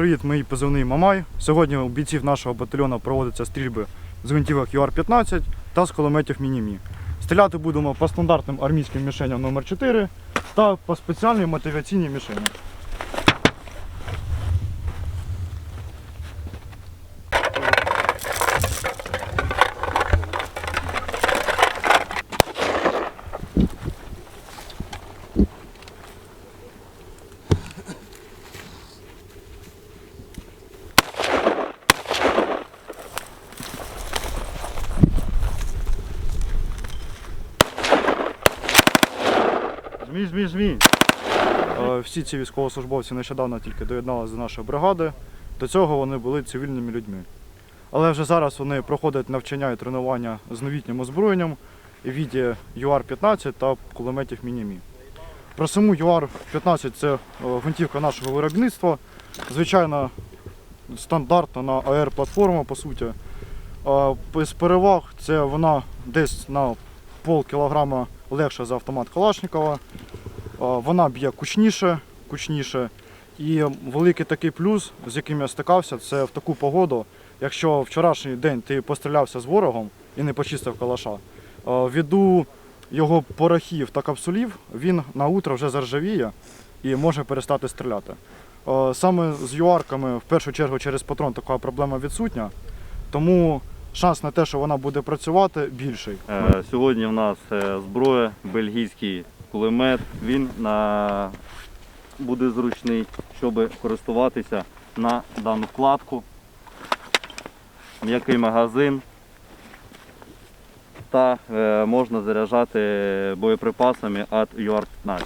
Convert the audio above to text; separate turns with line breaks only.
привіт, мій позивний Мамай. Сьогодні у бійців нашого батальйону проводяться стрільби з гвинтівок ЮАР-15 та з кулеметів Мінімі. Стріляти будемо по стандартним армійським мішеням номер 4 та по спеціальній мотиваційній мішені. Змій, змій. Е, Всі ці військовослужбовці нещодавно тільки доєдналися до нашої бригади. До цього вони були цивільними людьми. Але вже зараз вони проходять навчання і тренування з новітнім озброєнням у віді ЮАР-15 та кулеметів Мінімі. Про саму ЮАР-15 це е, гвинтівка нашого виробництва. Звичайно, стандартна на АР-платформа, по суті. Е, З переваг це вона десь на пол кілограма легша за автомат Калашникова. Вона б'є кучніше, кучніше. І великий такий плюс, з яким я стикався, це в таку погоду. Якщо вчорашній день ти пострілявся з ворогом і не почистив калаша, ввиду його порохів та капсулів він на утро вже заржавіє і може перестати стріляти. Саме з юарками в першу чергу через патрон така проблема відсутня, тому шанс на те, що вона буде працювати, більший.
Е, Сьогодні в нас е, зброя, бельгійський кулемет. Він на... буде зручний, щоб користуватися на дану вкладку. М'який магазин. Та е, можна заряджати боєприпасами від UR-15.